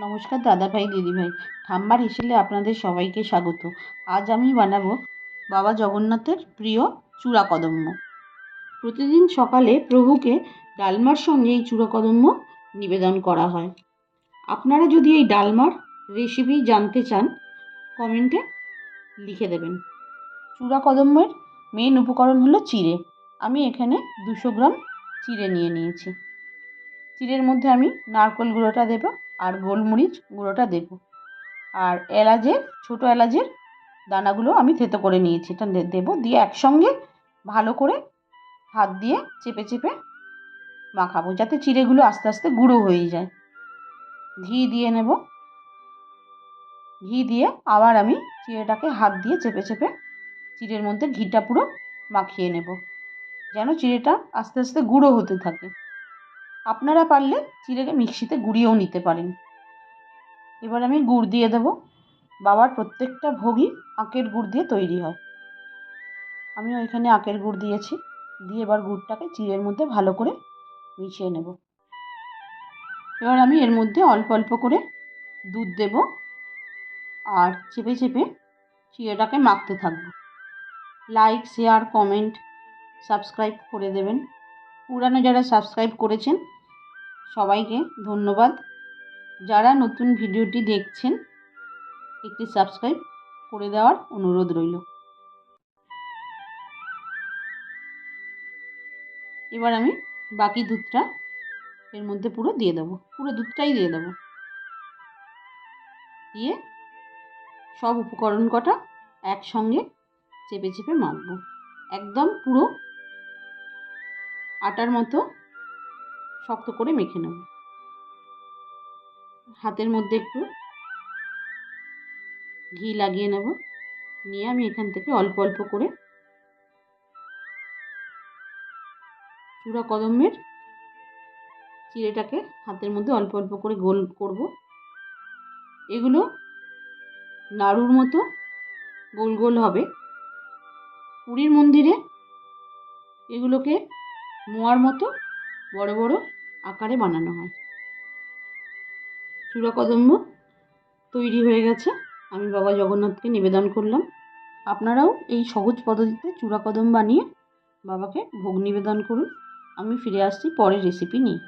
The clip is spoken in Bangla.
নমস্কার দাদাভাই, দিদিভাই। ঠাম্মার হিসেলে আপনাদের সবাইকে স্বাগত। আজ আমি বানাবো বাবা জগন্নাথের প্রিয় চূড়া কদম্ব প্রতিদিন সকালে প্রভুকে ডালমার সঙ্গে এই চূড়া কদম্ব নিবেদন করা হয়। আপনারা যদি এই ডালমার রেসিপি জানতে চান কমেন্টে লিখে দেবেন। চূড়া কদম্বের মেন উপকরণ হলো চিড়ে। আমি এখানে দুশো গ্রাম চিড়ে নিয়ে নিয়েছি। চিড়ের মধ্যে আমি নারকোল গুঁড়োটা দেবো। আর গোলমরিচ গুঁড়োটা দেবো। আর এলাচের, ছোটো এলাচের দানাগুলো আমি থেতো করে নিয়েছি, এটা দেবো। দিয়ে একসঙ্গে ভালো করে হাত দিয়ে চেপে চেপে মাখাবো, যাতে চিড়েগুলো আস্তে আস্তে গুঁড়ো হয়ে যায়। ঘি দিয়ে নেব। ঘি দিয়ে আবার আমি চিড়েটাকে হাত দিয়ে চেপে চেপে চিড়ের মধ্যে ঘিটা পুরো মাখিয়ে নেব, যেন চিড়েটা আস্তে আস্তে গুঁড়ো হতে থাকে। আপনারা পারলে চিড়েকে মিক্সিতে গুঁড়িয়েও নিতে পারেন। এবার আমি গুড় দিয়ে দেব। বাবার প্রত্যেকটা ভোগই আঁকের গুড় দিয়ে তৈরি হয়। আমি ওইখানে আঁকের গুড় দিয়েছি। দিয়ে এবার গুড়টাকে চিড়ের মধ্যে ভালো করে মিশিয়ে নেব। এবার আমি এর মধ্যে অল্প অল্প করে দুধ দেব আর চেপে চেপে চিড়েটাকে মাখতে থাকব। লাইক শেয়ার কমেন্ট সাবস্ক্রাইব করে দেবেন। পুরানো যারা সাবস্ক্রাইব করেছেন, সবাইকে ধন্যবাদ। যারা নতুন ভিডিওটি দেখছেন, একটি সাবস্ক্রাইব করে দেওয়ার অনুরোধ রইল। এবার আমি বাকি দুধটা এর মধ্যে পুরো দিয়ে দেবো, পুরো দুধটাই দিয়ে দেবো। দিয়ে সব উপকরণ কটা একসঙ্গে চেপে চেপে মাখবো। একদম পুরো আটার মতো শক্ত করে মেখে নেব। হাতের মধ্যে একটু ঘি লাগিয়ে নেব। নিয়ে আমি এখান থেকে অল্প অল্প করে চূড়া কদম্বের চিড়েটাকে হাতের মধ্যে অল্প অল্প করে গোল করব। এগুলো নাড়ুর মতো গোল গোল হবে। পুরীর মন্দিরে এগুলোকে মোয়ার মতো বড় বড় আকারে বানানো হয়। চূড়াকদম্ব তৈরি হয়ে গেছে। আমি বাবা জগন্নাথকে নিবেদন করলাম, আপনারাও এই সহজ পদ্ধতিতে চূড়াকদম বানিয়ে বাবাকে ভোগ নিবেদন করুন। আমি ফিরে আসছি পরের রেসিপি নিয়ে।